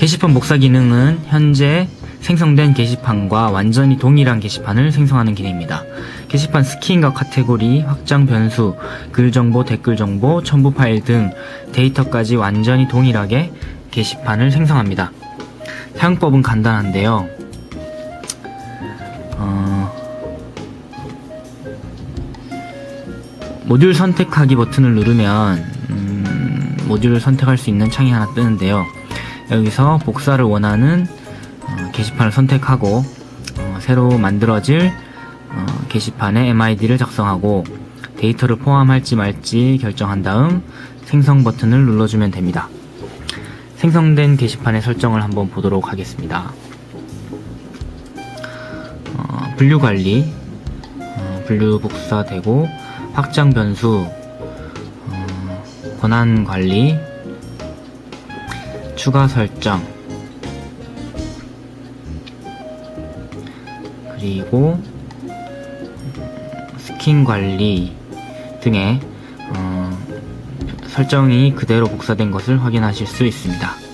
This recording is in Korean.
게시판 복사 기능은 현재 생성된 게시판과 완전히 동일한 게시판을 생성하는 기능입니다. 게시판 스킨과 카테고리, 확장 변수, 글 정보, 댓글 정보, 첨부 파일 등 데이터까지 완전히 동일하게 게시판을 생성합니다. 사용법은 간단한데요. 어, 모듈 선택하기 버튼을 누르면 음, 모듈을 선택할 수 있는 창이 하나 뜨는데요. 여기서 복사를 원하는 어, 게시판을 선택하고 어, 새로 만들어질 어, 게시판에 MID를 작성하고 데이터를 포함할지 말지 결정한 다음 생성 버튼을 눌러주면 됩니다. 생성된 게시판의 설정을 한번 보도록 하겠습니다. 어, 분류 관리, 어, 분류 복사되고 확장 변수, 어, 권한 관리, 추가 설정, 그리고 스킨 관리 등의 어, 설정이 그대로 복사된 것을 확인하실 수 있습니다.